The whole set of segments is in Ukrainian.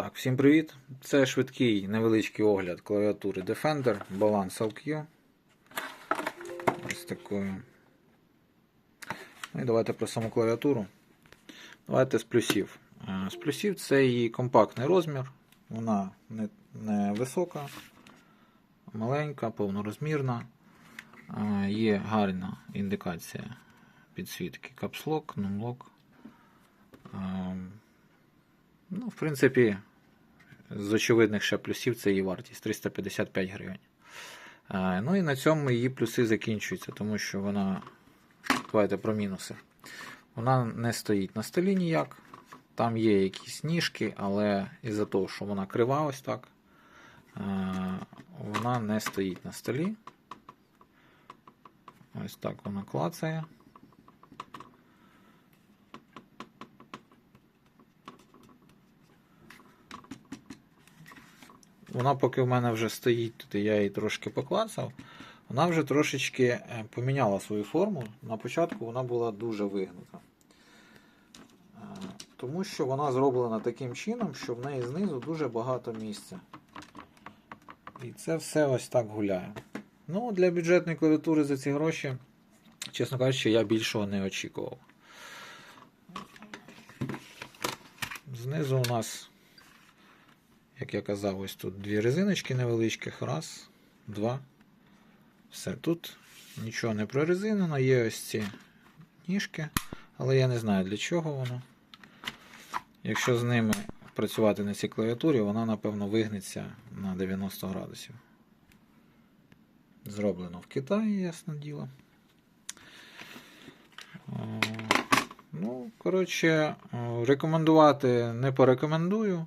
Так, всім привіт. Це швидкий невеличкий огляд клавіатури Defender Balance LQ. Ось такою. Ну і давайте про саму клавіатуру. Давайте з плюсів. Е, З плюсів це її компактний розмір. Вона не, не висока, маленька, повнорозмірна. Е, Є гарна індикація підсвітки Lock, Numlock. Ем, Ну, в принципі, з очевидних ще плюсів це її вартість 355 гривень. Ну і на цьому її плюси закінчуються, тому що вона. Давайте про мінуси. Вона не стоїть на столі ніяк. Там є якісь ніжки, але із-за того, що вона крива ось так, вона не стоїть на столі. Ось так вона клацає. Вона поки в мене вже стоїть тут, я її трошки поклацав, вона вже трошечки е, поміняла свою форму. На початку вона була дуже вигнута. Е, Тому що вона зроблена таким чином, що в неї знизу дуже багато місця. І це все ось так гуляє. Ну, для бюджетної клавіатури за ці гроші, чесно кажучи, я більшого не очікував. Знизу у нас як я казав, ось тут дві резиночки невеличких. Раз, два. Все. Тут нічого не прорезинено, є ось ці ніжки, але я не знаю для чого воно. Якщо з ними працювати на цій клавіатурі, вона, напевно, вигнеться на 90 градусів. Зроблено в Китаї, ясне діло. Ну, коротше, рекомендувати не порекомендую.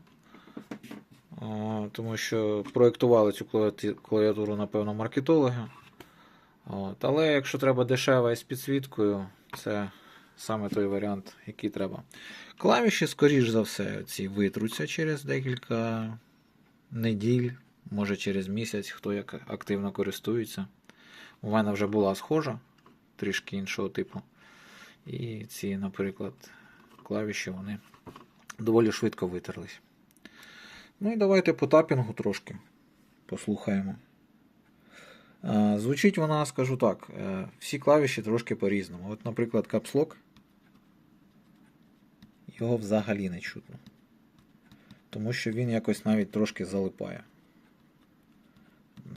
Тому що проєктували цю клавіатуру, напевно, маркетологи. От. Але якщо треба дешева і з підсвіткою, це саме той варіант, який треба. Клавіші, скоріш за все, ці витруться через декілька неділь, може через місяць, хто як активно користується. У мене вже була схожа, трішки іншого типу. І ці, наприклад, клавіші вони доволі швидко витерлись. Ну і давайте по тапінгу трошки послухаємо. Е, Звучить вона, скажу так, е, всі клавіші трошки по-різному. От, наприклад, Lock. Його взагалі не чутно. Тому що він якось навіть трошки залипає.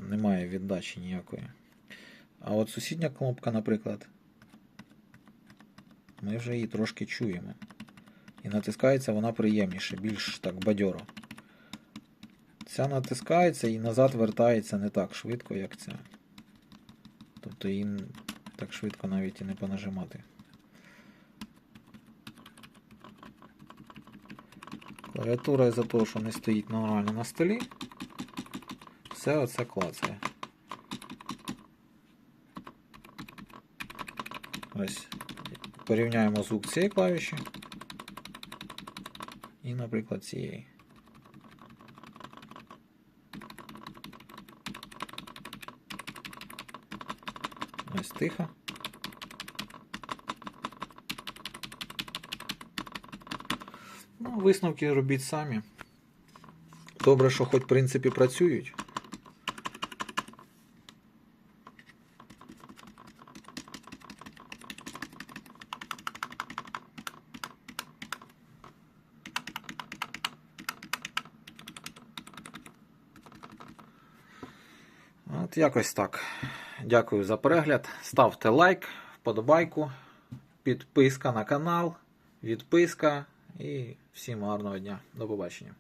Немає віддачі ніякої. А от сусідня кнопка, наприклад, ми вже її трошки чуємо. І натискається вона приємніше, більш так бадьоро. Ця натискається і назад вертається не так швидко, як ця. Тобто її так швидко навіть і не понажимати. Клавіатура із-за того, що не стоїть нормально на столі, все оце клацає. Ось. Порівняємо звук цієї клавіші і, наприклад, цієї. Ось тихо. Ну, висновки робіть самі. Добре, що хоч в принципі працюють. От якось так. Дякую за перегляд. Ставте лайк, вподобайку, підписка на канал, відписка і всім гарного дня. До побачення.